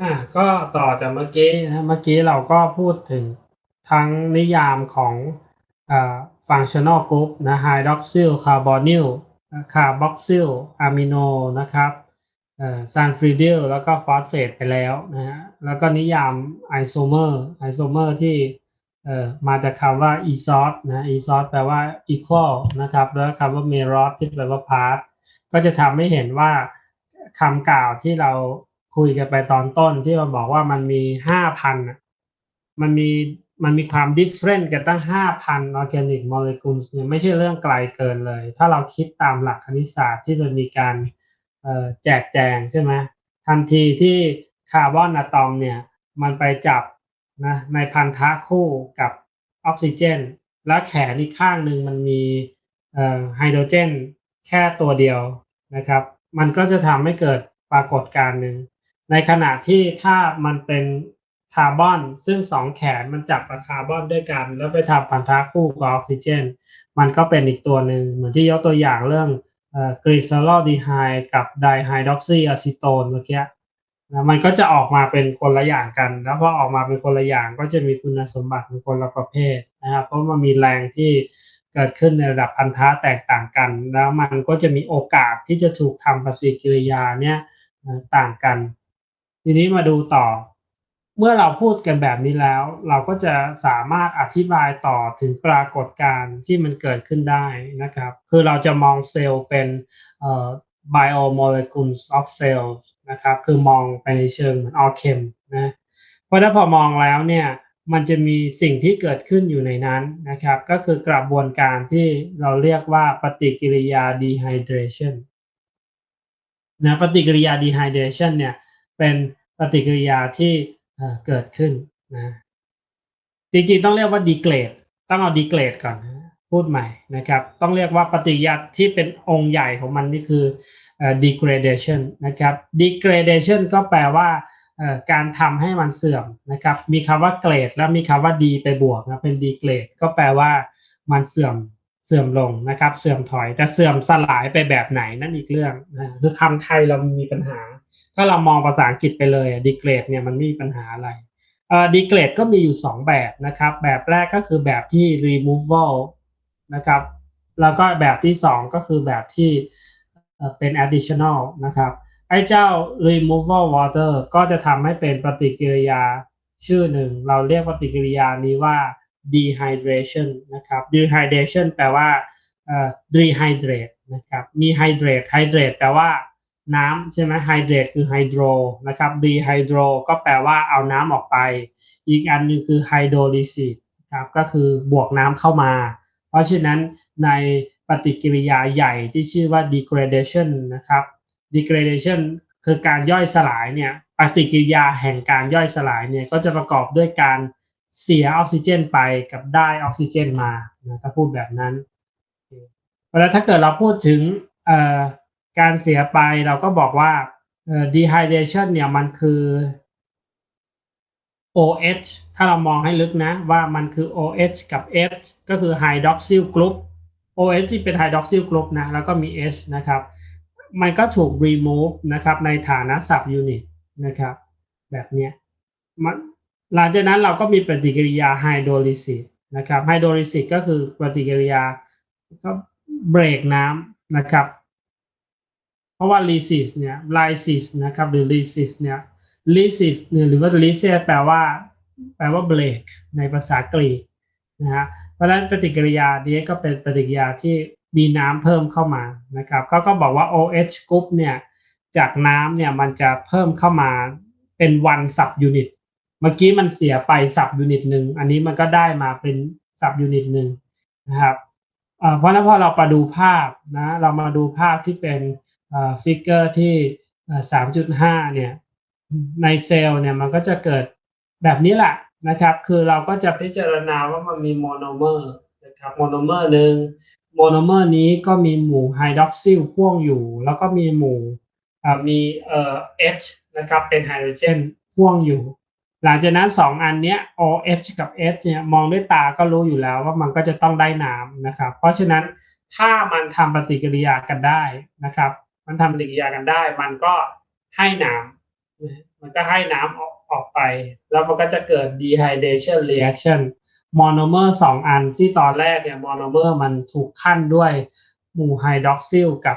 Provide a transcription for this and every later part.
อ่าก็ต่อจากเมื่อกี้นะเมื่อกี้เราก็พูดถึงทั้งนิยามของอ่า functional group นะ hydroxyl carbonyl carboxyl amino นะครับเอ่อ sunfridyl แล้วก็ phosphate ไปแล้วนะฮะแล้วก็นิยาม isomer isomer ที่เอ่อมาจากคำว่า isot นะ isot แปลว่า equal นะครับแล้วคำว่า merod ที่แปลว่า part ก็จะทำให้เห็นว่าคำกล่าวที่เรา คุยกันไปตอนต้นที่เราบอกว่ามันมีห้าพันมันมีมันมีความ different กันตั้งห้าพัน organic molecules เนี่ยไม่ใช่เรื่องไกลเกินเลย ถ้าเราคิดตามหลักคณิตศาสตร์ที่มันมีการแจกแจงใช่ไหมทันทีที่คาร์บอนอะตอมเนี่ยมันไปจับนะในพันธะคู่กับออกซิเจน และแขนอีกข้างหนึ่งมันมีไฮโดรเจนแค่ตัวเดียวนะครับ มันก็จะทำให้เกิดปรากฏการณ์หนึ่ง ในขณะที่ถ้ามันเป็นคาร์บอน ซึ่งสองแขนมันจับกับคาร์บอนด้วยกัน แล้วไปทำพันธะคู่กับออกซิเจน มันก็เป็นอีกตัวหนึ่งเหมือนที่ยกตัวอย่างเรื่องกรีซอลดีไฮกับไดไฮดรอกซีอะซิโตนเมื่อกี้นะมันก็จะออกมาเป็นคนละอย่างกัน แล้วพอออกมาเป็นคนละอย่างก็จะมีคุณสมบัติเป็นคนละประเภทนะครับ เพราะมันมีแรงที่เกิดขึ้นในระดับพันธะแตกต่างกัน แล้วมันก็จะมีโอกาสที่จะถูกทำปฏิกิริยาเนี่ยต่างกัน ทีนี้มาดูต่อ เมื่อเราพูดกันแบบนี้แล้ว เราก็จะสามารถอธิบายต่อถึงปรากฏการณ์ที่มันเกิดขึ้นได้นะครับ คือเราจะมองเซลล์เป็น biomolecules of cells นะครับ คือมองไปในเชิงเหมือนออเคมนะ เพราะถ้าพอมองแล้วเนี่ย มันจะมีสิ่งที่เกิดขึ้นอยู่ในนั้นนะครับ ก็คือกระบวนการที่เราเรียกว่าปฏิกิริยา dehydration นะ ปฏิกิริยา dehydration เนี่ย เป็น ปฏิกิริยาที่เกิดขึ้นนะจริงๆต้องเรียกว่า degrade ต้องเอา degrade ก่อนพูดใหม่นะครับ ต้องเรียกว่าปฏิกิริยาที่เป็นองค์ใหญ่ของมันนี่คือ degradation นะครับ degradation ก็แปลว่าการทำให้มันเสื่อมนะครับ มีคำว่าเกรด แล้วมีคำว่าดีไปบวกนะเป็น degrade ก็แปลว่ามันเสื่อม เสื่อมลงนะครับ เสื่อมถอยแต่เสื่อมสลายไปแบบไหนนั่นอีกเรื่องนะคือคำไทยเรามีปัญหา ถ้าเรามองภาษาอังกฤษไปเลยดีเกรดเนี่ยมันมีปัญหาอะไรดีเกรดก็มีอยู่ 2 แบบนะครับ แบบแรกก็คือแบบที่ removal นะครับ แล้วก็แบบที่ 2 ก็คือแบบที่เป็น additional นะครับ ไอ้เจ้า removal water ก็จะทำให้เป็นปฏิกิริยาชื่อหนึ่ง เราเรียกปฏิกิริยานี้ว่า dehydration นะครับ dehydration แปลว่า dehydrate นะครับ มี hydrate hydrate แปลว่าน้ำใช่ไหม hydrate คือ hydro นะครับ dehydro ก็แปลว่าเอาน้ำออกไป อีกอันนึงคือ hydrolysis ครับก็คือบวกน้ำเข้ามา เพราะฉะนั้นในปฏิกิริยาใหญ่ที่ชื่อว่า degradation นะครับ degradation คือการย่อยสลายเนี่ยปฏิกิริยาแห่งการย่อยสลายเนี่ยก็จะประกอบด้วยการ เสียออกซิเจนไปกับได้ออกซิเจนมานะถ้าพูดแบบนั้นเพราถ้าเกิดเราพูดถึงการเสียไปเราก็บอกว่า dehydration เนี่ยมันคือ OH ถ้าเรามองให้ลึกนะว่ามันคือ OH กับ H ก็คือ hydroxyl group OH ที่เป็น hydroxyl group นะแล้วก็มี H นะครับมันก็ถูก remove นะครับในฐานะ sub unit นะครับแบบเนี้ย หลังจากนั้นเราก็มีปฏิกิริยาไฮโดรลิซิสนะครับไฮโดรลิซิสก็คือปฏิกิริยาก็เบรกน้ำนะครับ เพราะว่าลิซิสเนี่ยไลซิสนะครับหรือลิซิสเนี่ยลิซิสหรือว่าลิเซแปลว่าแปลว่าเบรกในภาษากรีกนะฮะเพราะฉะนั้นปฏิกิริยานี้ก็เป็นปฏิกิริยาที่มีน้ำเพิ่มเข้ามานะครับเขาก็บอกว่า OH group เนี่ยจากน้ำเนี่ยมันจะเพิ่มเข้ามาเป็น one sub unit เมื่อกี้มันเสียไปสับยูนิตหนึ่งอันนี้มันก็ได้มาเป็นสับยูนิตหนึ่งนะครับเพราะนั้นพอเรามาดูภาพนะเรามาดูภาพที่เป็นฟิกเกอร์ที่สามจุดห้าเนี่ยในเซลล์เนี่ยมันก็จะเกิดแบบนี้แหละนะครับ คือเราก็จะพิจารณาว่ามันมีโมโนเมอร์นะครับโมโนเมอร์หนึ่งโมโนเมอร์นี้ก็มีหมู่ไฮดรอกซิลพ่วงอยู่ แล้วก็มีหมู่มีเอ่อ H นะครับเป็นไฮโดรเจนพ่วงอยู่ หลังจากนั้นสองอันเนี้ย OH กับ H เนี่ยมองด้วยตาก็รู้อยู่แล้วว่ามันก็จะต้องได้น้ำนะครับ เพราะฉะนั้นถ้ามันทำปฏิกิริยากันได้นะครับ มันทำปฏิกิริยากันได้ มันก็ให้น้ำมันก็ให้น้ำออกออกไป แล้วมันก็จะเกิด dehydration reaction มอนเมอร์สองอันที่ตอนแรกเนี่ยมอนเมอร์มันถูกขั้นด้วยหมู่ไฮดรอกซิลกับ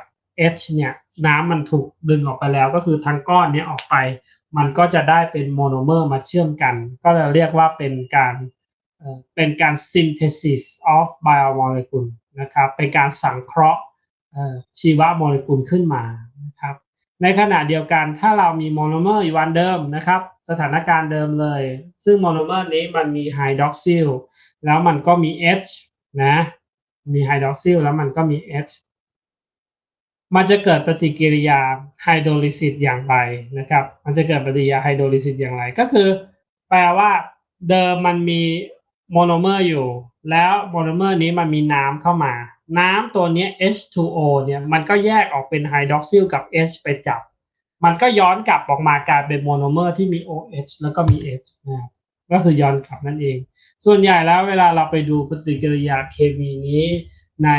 H เนี่ยน้ำมันถูกดึงออกไปแล้วก็คือทั้งก้อนเนี้ยออกไป มันก็จะได้เป็นโมโนเมอร์มาเชื่อมกัน ก็จะเรียกว่าเป็นการเป็นการ synthesis of biomolecule นะครับ เป็นการสังเคราะห์ชีวโมเลกุลขึ้นมานะครับ ในขณะเดียวกันถ้าเรามีโมโนเมอร์อยู่วันเดิมนะครับ สถานการณ์เดิมเลย ซึ่งโมโนเมอร์นี้มันมีไฮดรอกซิลแล้วมันก็มี H นะ มีไฮดรอกซิลแล้วมันก็มี H มันจะเกิดปฏิกิริยาไฮโดรลิซิสอย่างไรนะครับ มันจะเกิดปฏิกิริยาไฮโดรลิซิสอย่างไร ก็คือ แปลว่าเดิมมันมีโมโนเมอร์อยู่ แล้วโมโนเมอร์นี้มันมีน้ำเข้ามา น้ำตัวนี้ H2O เนี่ยมันก็แยกออกเป็นไฮดรอกซิลกับ H ไปจับ มันก็ย้อนกลับออกมากลายเป็นโมโนเมอร์ที่มี OH แล้วก็มี H นะครับก็คือย้อนกลับนั่นเอง ส่วนใหญ่แล้วเวลาเราไปดูปฏิกิริยาเคมีนี้ใน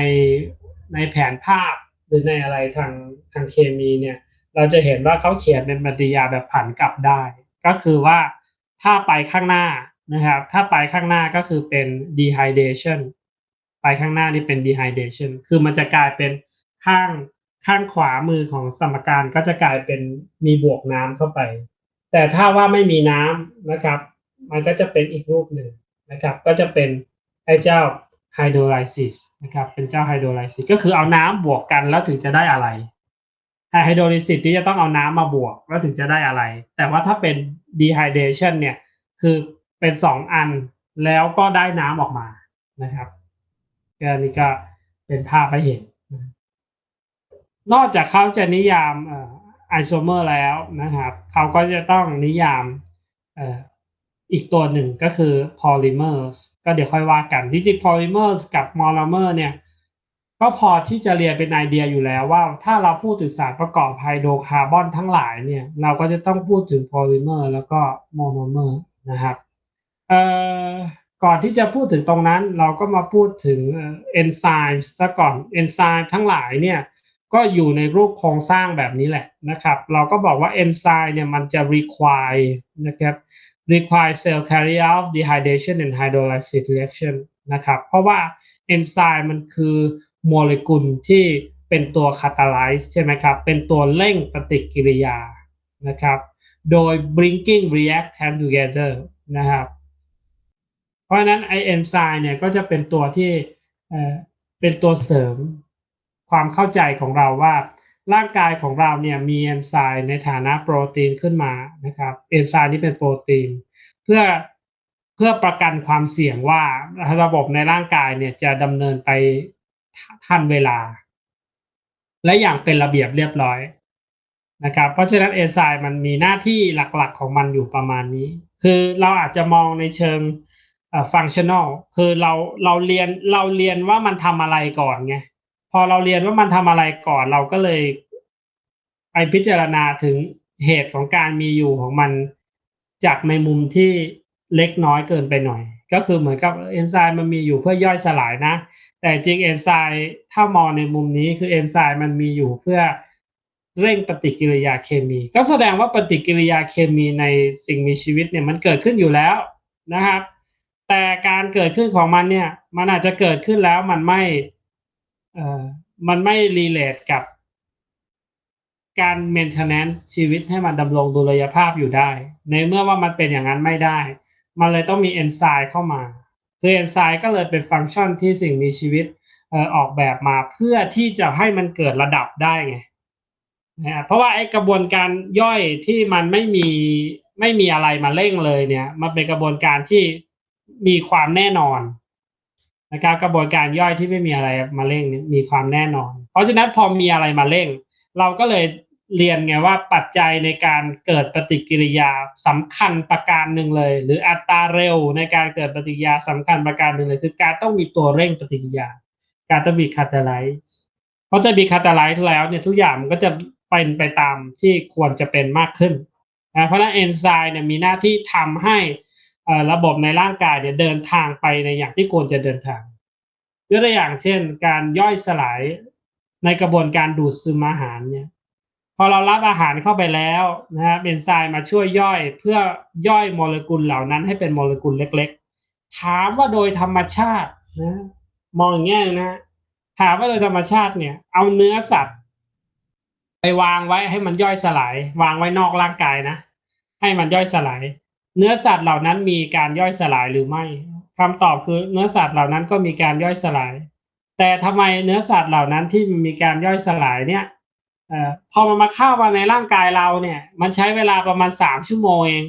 ในแผนภาพ รือในอะไรทางทางเคมีเนี่ย เราจะเห็นว่าเขาเขียนเป็นปฏิยาแบบผันกลับได้ ก็คือว่าถ้าไปข้างหน้านะครับ ถ้าไปข้างหน้าก็คือเป็น dehydration ไปข้างหน้านี่เป็น dehydration คือมันจะกลายเป็นข้างข้างขวามือของสมการก็จะกลายเป็นมีบวกน้ำเข้าไป แต่ถ้าว่าไม่มีน้ำนะครับ มันก็จะเป็นอีกรูปหนึ่งนะครับ ก็จะเป็นไอ้เจ้า hydrolysis นะครับเป็นเจ้า hydrolysis ก็คือเอาน้ำบวกกันแล้วถึงจะได้อะไรไฮโดรไลซิสที่จะต้องเอาน้ำมาบวกแล้วถึงจะได้อะไร แต่ว่าถ้าเป็น dehydration เนี่ยคือเป็นสองอันแล้วก็ได้น้ำออกมานะครับก็นี่ก็เป็นภาพให้เห็น นอกจากเขาจะนิยามไอโซเมอร์แล้วนะครับเขาก็จะต้องนิยาม อีกตัวหนึ่งก็คือ polymers ก็เดี๋ยวค่อยว่ากันที่จริง polymers กับ monomer เนี่ยก็พอที่จะเรียนเป็นไอเดียอยู่แล้วว่าถ้าเราพูดถึงสารประกอบไฮโดรคาร์บอนทั้งหลายเนี่ยเราก็จะต้องพูดถึงโพลิเมอร์แล้วก็โมโนเมอร์นะครับเอ่อก่อนที่จะพูดถึงตรงนั้นเราก็มาพูดถึงเอนไซม์ซะก่อนเอนไซม์ทั้งหลายเนี่ยก็อยู่ในรูปโครงสร้างแบบนี้แหละนะครับ เราก็บอกว่าเอนไซม์เนี่ยมันจะ require นะครับ require cell carry out dehydration and hydrolysis reaction นะครับ เพราะว่าเอนไซม์มันคือโมเลกุลที่เป็นตัว catalyze ใช่ไหมครับ เป็นตัวเร่งปฏิกิริยานะครับ โดย bringing reactant together นะครับ เพราะฉะนั้นไอเอนไซม์เนี่ยก็จะเป็นตัวที่เเป็นตัวเสริมความเข้าใจของเราว่า ร่างกายของเราเนี่ยมีเอนไซม์ในฐานะโปรตีนขึ้นมานะครับเอนไซม์ที่เป็นโปรตีน เพื่อเพื่อประกันความเสี่ยงว่าระบบในร่างกายเนี่ยจะดำเนินไปทันเวลา และอย่างเป็นระเบียบเรียบร้อยนะครับเพราะฉะนั้นเอนไซม์มันมีหน้าที่หลักๆของมันอยู่ประมาณนี้ คือเราอาจจะมองในเชิงฟังชั่นอลคือเราเราเรียนเราเรียนว่ามันทำอะไรก่อนไง พอเราเรียนว่ามันทำอะไรก่อนเราก็เลยไปพิจารณาถึงเหตุของการมีอยู่ของมันจากในมุมที่เล็กน้อยเกินไปหน่อย ก็คือเหมือนกับเอนไซม์มันมีอยู่เพื่อย่อยสลายนะ แต่จริงเอนไซม์ถ้ามองในมุมนี้คือเอนไซม์มันมีอยู่เพื่อเร่งปฏิกิริยาเคมี ก็แสดงว่าปฏิกิริยาเคมีในสิ่งมีชีวิตเนี่ยมันเกิดขึ้นอยู่แล้วนะครับ แต่การเกิดขึ้นของมันเนี่ยมันอาจจะเกิดขึ้นแล้วมันไม่ เอ่อมันไม่รีเลทกับการเมนเทนแนนชีวิตให้มันดำรงดุลยภาพอยู่ได้ ในเมื่อว่ามันเป็นอย่างนั้นไม่ได้ มันเลยต้องมีเอนไซม์เข้ามา คือเอนไซม์ก็เลยเป็นฟังก์ชันที่สิ่งมีชีวิตออออกแบบมาเพื่อที่จะให้มันเกิดระดับได้ไงนะเพราะว่าไอ้กระบวนการย่อยที่มันไม่มีไม่มีอะไรมาเร่งเลยเนี่ย มันเป็นกระบวนการที่มีความแน่นอน นะครับกระบวนการย่อยที่ไม่มีอะไรมาเร่งมีความแน่นอน เพราะฉะนั้นพอมีอะไรมาเร่ง เราก็เลยเรียนไงว่าปัจจัยในการเกิดปฏิกิริยาสำคัญประการหนึ่งเลย หรืออัตราเร็วในการเกิดปฏิกิริยาสำคัญประการหนึ่งเลย คือการต้องมีตัวเร่งปฏิกิริยา การต้องมีคาตาไลซ์เพราะถ้ามีคาตาไลซ์แล้วเนี่ยทุกอย่างมันก็จะเป็นไปตามที่ควรจะเป็นมากขึ้นนะเพราะนั้นเอนไซม์เนี่ยมีหน้าที่ทำให้ ระบบในร่างกายเนี่ยเดินทางไปในอย่างที่ควรจะเดินทางยกตัวอย่างเช่น การย่อยสลายในกระบวนการดูดซึมอาหารเนี่ยพอเรารับอาหารเข้าไปแล้วนะฮะเอนไซม์มาช่วยย่อยเพื่อย่อยโมเลกุลเหล่านั้นให้เป็นโมเลกุลเล็ก ๆ ถามว่าโดยธรรมชาตินะมองอย่างเงี้นะถามว่าโดยธรรมชาติเนี่ย เอาเนื้อสัตว์ ไปวางไว้ให้มันย่อยสลาย วางไว้นอกร่างกายนะ ให้มันย่อยสลาย เนื้อสัตว์เหล่านั้นมีการย่อยสลายหรือไม่คำตอบคือเนื้อสัตว์เหล่านั้นก็มีการย่อยสลาย แต่ทำไมเนื้อสัตว์เหล่านั้นที่มีการย่อยสลายเนี่ยอพอมันมาเข้ามาในร่างกายเราเนี่ย มันใช้เวลาประมาณสามชั่วโมงเอง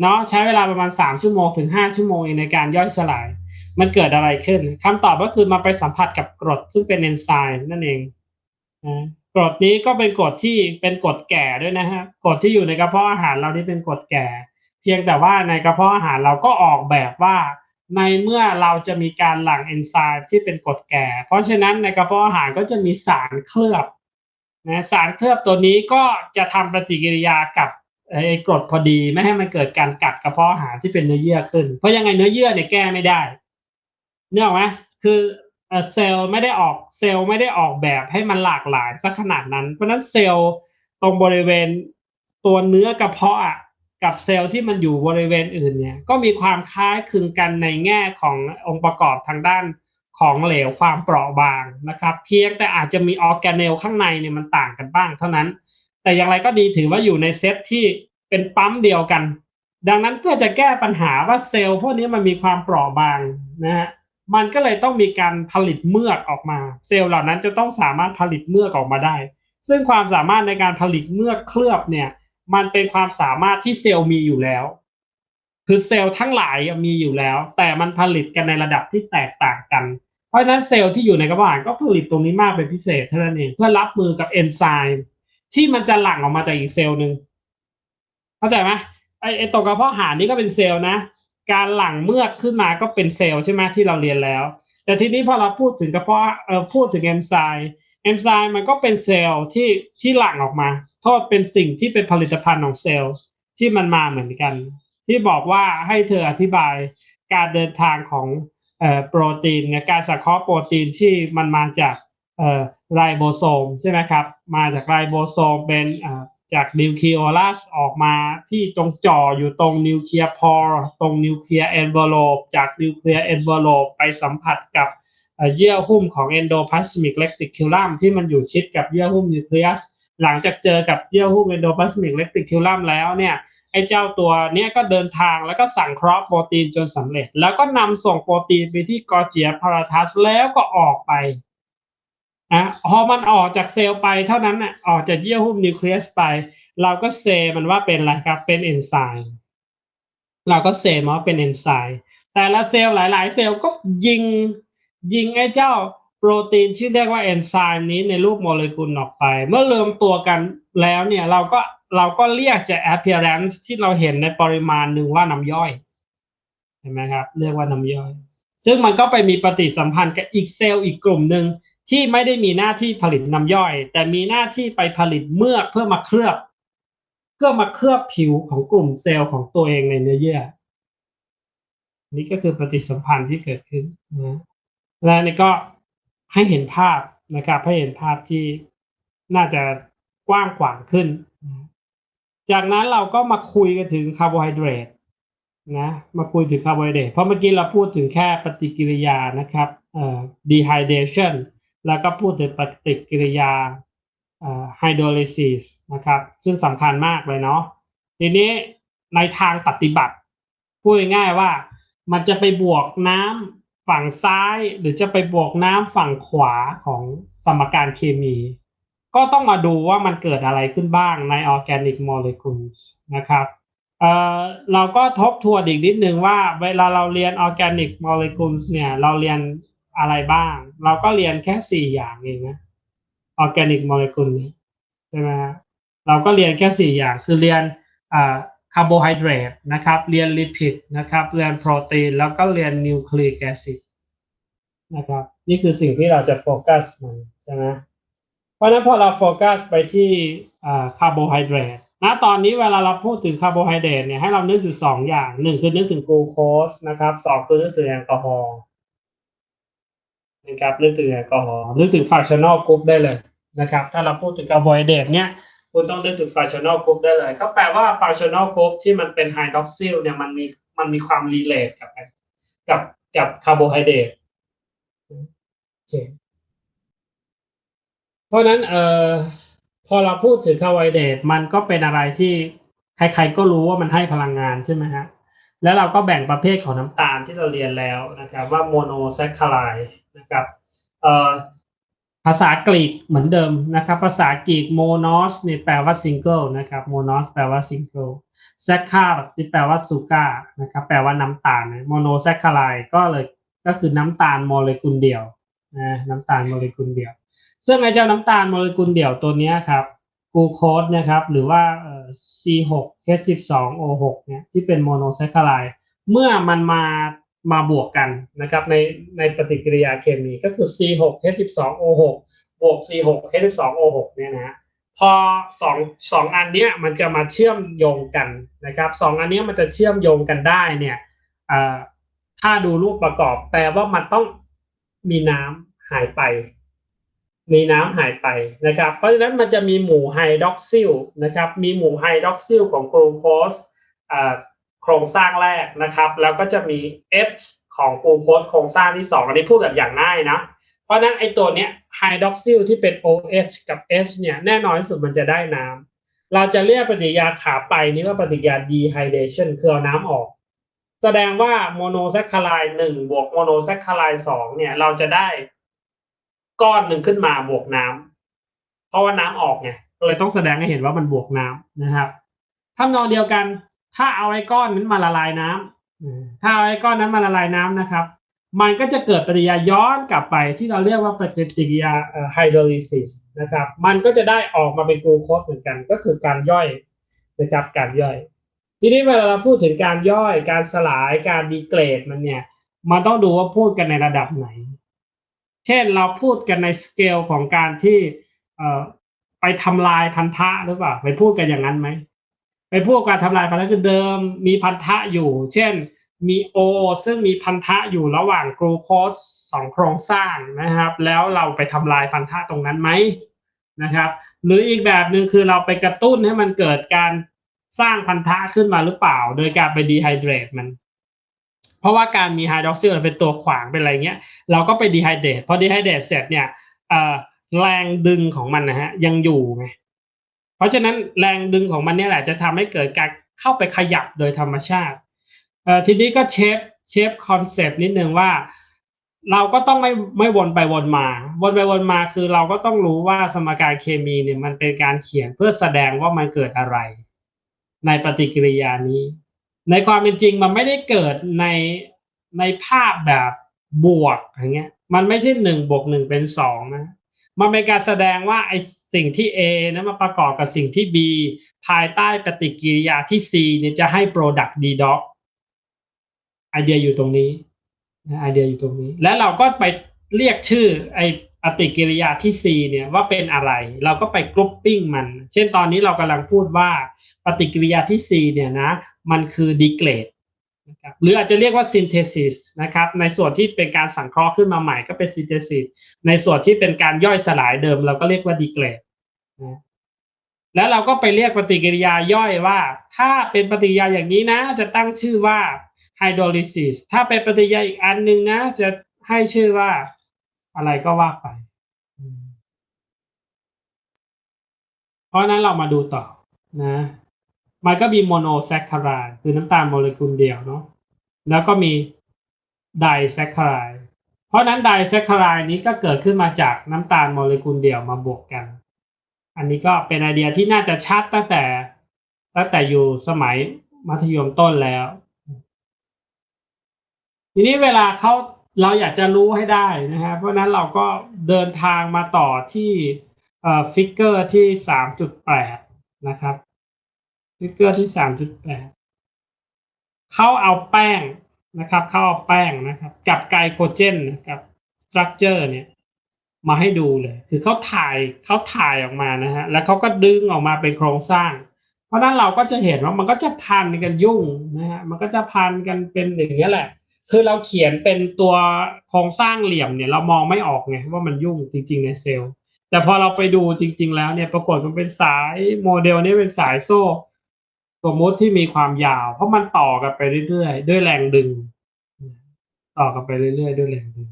เนาะใช้เวลาประมาณสามชั่วโมงถึงห้าชั่วโมงเองในการย่อยสลาย มันเกิดอะไรขึ้นคำตอบก็คือมันไปสัมผัสกับกรดซึ่งเป็นเอนไซม์นั่นเองกรดนี้ก็เป็นกรดที่เป็นกรดแก่ด้วยนะฮะกรดที่อยู่ในกระเพาะอาหารเรานี่เป็นกรดแก่ เพียงแต่ว่าในกระเพาะอาหารเราก็ออกแบบว่าในเมื่อเราจะมีการหลั่งเอนไซม์ที่เป็นกรดแก่ เพราะฉะนั้นในกระเพาะอาหารก็จะมีสารเคลือบนะสารเคลือบตัวนี้ก็จะทำปฏิกิริยากับไอ้กรดพอดีไม่ให้มันเกิดการกัดกระเพาะอาหารที่เป็นเนื้อเยื่อขึ้น เพราะยังไงเนื้อเยื่อเนี่ยแก้ไม่ได้เนื่องไหมคือเซลล์ไม่ได้ออกเซลล์ไม่ได้ออกแบบให้มันหลากหลายสักขนาดนั้น เพราะนั้นเซลล์ตรงบริเวณตัวเนื้อกระเพาะอะ กับเซลล์ที่มันอยู่บริเวณอื่นเนี่ยก็มีความคล้ายคลึงกันในแง่ขององค์ประกอบทางด้านของเหลวความเปราะบางนะครับเพียงแต่อาจจะมีออร์แกเนลข้างในเนี่ยมันต่างกันบ้างเท่านั้น แต่อย่างไรก็ดีถือว่าอยู่ในเซตที่เป็นปั๊มเดียวกัน ดังนั้นเพื่อจะแก้ปัญหาว่าเซลล์พวกนี้มันมีความเปราะบางนะฮะมันก็เลยต้องมีการผลิตเมือกออกมา เซลล์เหล่านั้นจะต้องสามารถผลิตเมือกออกมาได้ ซึ่งความสามารถในการผลิตเมือกเคลือบเนี่ย มันเป็นความสามารถที่เซลล์มีอยู่แล้ว คือเซลล์ทั้งหลายมีอยู่แล้ว แต่มันผลิตกันในระดับที่แตกต่างกัน เพราะฉะนั้นเซลล์ที่อยู่ในกระเพาะอาหารก็ผลิตตรงนี้มากเป็นพิเศษเท่านั้นเองเพื่อรับมือกับเอนไซม์ที่มันจะหลั่งออกมาจากอีกเซลล์หนึ่งเข้าใจไหมไอไอตรงกระเพาะอาหารนี่ก็เป็นเซลล์นะ การหลั่งเมือกขึ้นมาก็เป็นเซลล์ใช่ไหมที่เราเรียนแล้ว แต่ทีนี้พอเราพูดถึงกระเพาะเอ่อพูดถึงเอนไซม์ เอนไซม์มันก็เป็นเซลล์ที่ที่หลั่งออกมาโทษเป็นสิ่งที่เป็นผลิตภัณฑ์ของเซลล์ที่มันมาเหมือนกัน ที่บอกว่าให้เธออธิบายการเดินทางของโปรตีนเนี่ยการสังเคราะห์โปรตีนที่มันมาจากไรโบโซมใช่ไหมครับ มาจากไรโบโซมเป็นจากนิวเคลียลัสออกมาที่ตรงจ่ออยู่ตรงนิวเคลียร์พอร์ตรงนิวเคลียร์เอนเวลปจากนิวเคลียร์เอนเวลปไปสัมผัสกับ เยื่อหุ้มของ endoplasmic reticulum ที่มันอยู่ชิดกับเยื่อหุ้มนิวเคลียสหลังจากเจอกับเยื่อหุ้ม endoplasmic reticulum แล้วเนี่ยไอ้เจ้าตัวเนี้ยก็เดินทางแล้วก็สั่งคราะห์โปรตีนจนสำเร็จ แล้วก็นำส่งโปรตีนไปที่กอร์เจียพาราทัสแล้วก็ออกไปอะพอมันออกจากเซลล์ไปเท่านั้นน่ะออกจากเยื่อหุ้มนิวเคลียสไป เราก็เซมันว่าเป็นอะไรครับเป็นเอนไซม์เราก็เซมันว่าเป็นเอนไซม์แต่ละเซลล์หลาย ๆ เซลล์ก็ยิง ยิงไอ้เจ้าโปรตีนที่เรียกว่าเอนไซม์นี้ในรูปโมเลกุลออกไป เมื่อรวมตัวกันแล้วเนี่ยเราก็เราก็เรียกจาก appearance ที่เราเห็นในปริมาณหนึ่งว่าน้ำย่อยเห็นไหมครับเรียกว่าน้ำย่อย ซึ่งมันก็ไปมีปฏิสัมพันธ์กับอีกเซลล์อีกกลุ่มหนึ่งที่ไม่ได้มีหน้าที่ผลิตน้ำย่อย แต่มีหน้าที่ไปผลิตเมือกเพื่อมาเคลือบเพื่อมาเคลือบผิวของกลุ่มเซลล์ของตัวเองในเนื้อเยื่อ นี่ก็คือปฏิสัมพันธ์ที่เกิดขึ้นนะ และนี่ก็ให้เห็นภาพนะครับ ให้เห็นภาพที่น่าจะกว้างขวางขึ้น จากนั้นเราก็มาคุยกันถึงคาร์โบไฮเดรตนะมาคุยถึงคาร์โบไฮเดรตเพราะเมื่อกี้เราพูดถึงแค่ปฏิกิริยานะครับเอ่อ dehydration แล้วก็พูดถึงปฏิกิริยาเอ่อ hydrolysis นะครับ ซึ่งสำคัญมากเลยเนาะทีนี้ในทางปฏิบัติ พูดง่ายๆว่ามันจะไปบวกน้ำ ฝั่งซ้ายหรือจะไปบวกน้ำฝั่งขวาของสมการเคมี ก็ต้องมาดูว่ามันเกิดอะไรขึ้นบ้างใน organic molecules นะครับเอ่อเราก็ทบทวนอีกนิดนึงว่า เวลาเราเรียน organic molecules เนี่ยเราเรียนอะไรบ้าง เราก็เรียนแค่สี่อย่างเองนะ organic molecule นี้ใช่ไหมฮะเราก็เรียนแค่สี่อย่างคือเรียนอ่า คาร์โบไฮเดรตนะครับ เรียนลิปิดนะครับเรียนโปรตีนแล้วก็เรียนนิวคลีอิกแอซิดนะครับนี่คือสิ่งที่เราจะโฟกัสมันใช่ไหมเพราะฉะนั้นพอเราโฟกัสไปที่คาร์โบไฮเดรตณตอนนี้เวลาเราพูดถึงคาร์โบไฮเดรตเนี่ยให้เรานึกอยู่สองอย่างหนึ่งคือนึกถึงกลูโคสนะครับสองคือนึกถึงแอลกอฮอล์นะครับนึกถึงแอลกอฮอล์นึกถึงฟังชั่นอลกรุ๊ปได้เลยนะครับ ถ้าเราพูดถึงคาร์โบไฮเดรตเนี่ย คุณต้องนึกถึง functional group ได้เลย ก็แปลว่า functional group ที่มันเป็น hydroxyl เนี่ยมันมีมันมีความ relate กับกับกับคาร์โบไฮเดรตโอเคเพราะฉะนั้นเอ่อพอเราพูดถึงคาร์โบไฮเดรตมันก็เป็นอะไรที่ใครๆก็รู้ว่ามันให้พลังงานใช่ไหมฮะแล้วเราก็แบ่งประเภทของน้ำตาลที่เราเรียนแล้วนะครับว่าโมโนแซคคาไลนะครับเอ่อ ภาษากรีกเหมือนเดิมนะครับ ภาษากรีกโมโนสเนี่ยแปลว่าซิงเกิลนะครับโมโนสแปลว่าซิงเกิลแซคคาร์ที่แปลว่าซูกานะครับแปลว่าน้ำตาลโมโนแซคคาไลก็เลยก็คือน้ำตาลโมเลกุลเดียวนะน้ำตาลโมเลกุลเดียว ซึ่งไอ้เจ้าน้ำตาลโมเลกุลเดี่ยวตัวนี้ครับกูโคสนะครับหรือว่า C6H12O6 เนี่ยที่เป็นโมโนแซคคาไลเมื่อมันมา มาบวกกันนะครับในในปฏิกิริยาเคมีก็คือ C6H12O6 บวก C6H12O6 เนี่ยนะพอสองสองอันเนี้ยมันจะมาเชื่อมโยงกันนะครับสองอันเนี้ยมันจะเชื่อมโยงกันได้เนี่ยถ้าดูรูปประกอบแปลว่ามันต้องมีน้ำหายไป มีน้ำหายไปนะครับ เพราะฉะนั้นมันจะมีหมู่ไฮดรอกซิลนะครับ มีหมู่ไฮดรอกซิลของโกลูโคส โครงสร้างแรกนะครับ แล้วก็จะมี H ของกลูโคสโครงสร้างที่ 2 อันนี้พูดแบบอย่างง่ายนะ เพราะนั้นไอตัวเนี้ยไฮดรอกซิลที่เป็น OH กับ H เนี่ยแน่นอนที่สุดมันจะได้น้ำเราจะเรียกปฏิกิริยาขาไปนี้ว่าปฏิกิริยา dehydration คือเอาน้ำออก แสดงว่าโมโนแซคคาไลด์หนึ่งบวกโมโนแซคคาไลด์สองเนี่ยเราจะได้ก้อนหนึ่งขึ้นมาบวกน้ำเพราะว่าน้ำออกไงเลยต้องแสดงให้เห็นว่ามันบวกน้ำนะครับทำนองเดียวกัน ถ้าเอาไอ้ก้อนนั้นมาละลายน้ำถ้าเอาไอ้ก้อนนั้นมาละลายน้ำนะครับ มันก็จะเกิดปฏิกิริยาย้อนกลับไปที่เราเรียกว่าปฏิกิริยาไฮโดรลิซิสนะครับ มันก็จะได้ออกมาเป็นกลูโคสเหมือนกัน ก็คือการย่อยนะครับการย่อย ทีนี้เวลาเราพูดถึงการย่อยการสลายการดีเกรดมันเนี่ยมันต้องดูว่าพูดกันในระดับไหน เช่นเราพูดกันในสเกลของการที่ไปทำลายพันธะหรือเปล่าไปพูดกันอย่างนั้นไหม ไปพูดการทำลายพันธะคือเดิมมีพันธะอยู่ เช่นมีโอซึ่งมีพันธะอยู่ระหว่างกลูโคสสองโครงสร้างนะครับ แล้วเราไปทำลายพันธะตรงนั้นไหมนะครับ หรืออีกแบบหนึ่งคือเราไปกระตุ้นให้มันเกิดการสร้างพันธะขึ้นมาหรือเปล่า โดยการไปดีไฮเดรตมัน เพราะว่าการมีไฮดรอกซิลเป็นตัวขวางเป็นอะไรเงี้ย เราก็ไปดีไฮเดรตพอดีไฮเดรตเสร็จเนี่ยแรงดึงของมันนะฮะยังอยู่ไง เพราะฉะนั้นแรงดึงของมันเนี่ยแหละจะทำให้เกิดการเข้าไปขยับโดยธรรมชาติทีนี้ก็เชฟเชฟคอนเซปต์นิดนึงว่า เราก็ต้องไม่ไม่วนไปวนมา วนไปวนมาคือเราก็ต้องรู้ว่าสมการเคมีเนี่ยมันเป็นการเขียนเพื่อแสดงว่ามันเกิดอะไร ในปฏิกิริยานี้ ในความเป็นจริงมันไม่ได้เกิดในในภาพแบบบวกอย่างเงี้ย มันไม่ใช่หนึ่งบวกหนึ่งเป็นสองนะ มันเป็นการแสดงว่าไอสิ่งที่ A นะมาประกอบกับสิ่งที่ B ภายใต้ปฏิกิริยาที่ C เนี่ยจะให้ product D dot ไอเดียอยู่ตรงนี้นะไอเดียอยู่ตรงนี้ แล้วเราก็ไปเรียกชื่อไอปฏิกิริยาที่ C เนี่ยว่าเป็นอะไร เราก็ไปกรุ๊ปปิ้งมัน เช่นตอนนี้เรากำลังพูดว่าปฏิกิริยาที่ C เนี่ยนะ มันคือดีเกรด นะครับหรืออาจจะเรียกว่าซินเทซิสนะครับในส่วนที่เป็นการสังเคราะห์ขึ้นมาใหม่ก็เป็นซินเทซิสในส่วนที่เป็นการย่อยสลายเดิม เราก็เรียกว่าดีเกรดนะแล้วเราก็ไปเรียกปฏิกิริยาย่อยว่า ถ้าเป็นปฏิกิริยาอย่างนี้นะ จะตั้งชื่อว่าไฮโดรลิซิสถ้าเป็นปฏิกิริยาอีกอันหนึ่งนะ จะให้ชื่อว่าอะไรก็ว่าไป เพราะนั้นเรามาดูต่อนะ มันก็มีโมโนแซคคารายคือน้ำตาลโมเลกุลเดียวเนาะแล้วก็มีไดแซคคารายเพราะนั้นไดแซคคารายนี้ก็เกิดขึ้นมาจากน้ำตาลโมเลกุลเดียวมาบวกกัน อันนี้ก็เป็นไอเดียที่น่าจะชัดตั้งแต่ตั้งแต่อยู่สมัยมัธยมต้นแล้ว ทีนี้เวลาเขาเราอยากจะรู้ให้ได้นะฮะเพราะนั้นเราก็เดินทางมาต่อที่เอ่อฟิกเกอร์ที่สามจุดแปดนะครับ ฟิกเกอร์ที่สามจุดแปดเขาเอาแป้งนะครับเขาเอาแป้งนะครับ กับไกลโคเจนกับสตรัคเจอร์เนี่ย มาให้ดูเลย คือเขาถ่ายเขาถ่ายออกมานะฮะแล้วเขาก็ดึงออกมาเป็นโครงสร้าง เพราะนั้นเราก็จะเห็นว่ามันก็จะพันกันยุ่งนะฮะมันก็จะพันกันเป็นอย่างนี้แหละคือเราเขียนเป็นตัวโครงสร้างเหลี่ยมเนี่ยเรามองไม่ออกไงว่ามันยุ่งจริง ๆ ในเซลล์แแต่พอเราไปดูจริง ๆ แล้วเนี่ยปรากฏมันเป็นสายโมเดลนี้เป็นสายโซ่ สมมุติที่มีความยาว เพราะมันต่อกันไปเรื่อยๆด้วยแรงดึง ต่อกันไปเรื่อยๆด้วยแรงดึง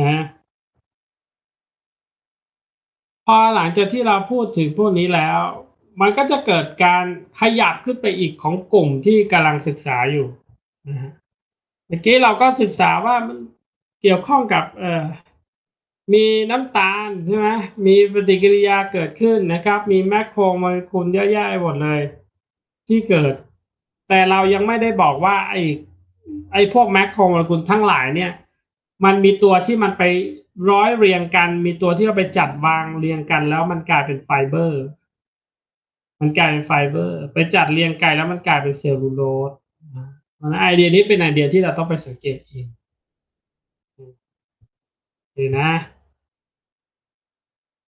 นะพอหลังจากที่เราพูดถึงพวกนี้แล้ว มันก็จะเกิดการขยับขึ้นไปอีกของกลุ่มที่กำลังศึกษาอยู่นะฮะเมื่อกี้เราก็ศึกษาว่ามันเกี่ยวข้องกับเอ่อ มีน้ำตาลใช่ไหมมีปฏิกิริยาเกิดขึ้นนะครับ มีแมคโครโมเลกุลเยอะแยะไปหมดเลย ที่เกิด แต่เรายังไม่ได้บอกว่า ไอ้ไอ้พวกแมคโครโมเลกุลทั้งหลายเนี่ย มันมีตัวที่มันไปร้อยเรียงกัน มีตัวที่เราไปจัดวางเรียงกัน แล้วมันกลายเป็นไฟเบอร์ มันกลายเป็นไฟเบอร์ ไปจัดเรียงไกลแล้วมันกลายเป็นเซลลูโลสนะไอเดียนี้เป็นไอเดียที่เราต้องไปสังเกตเองโอเคนะ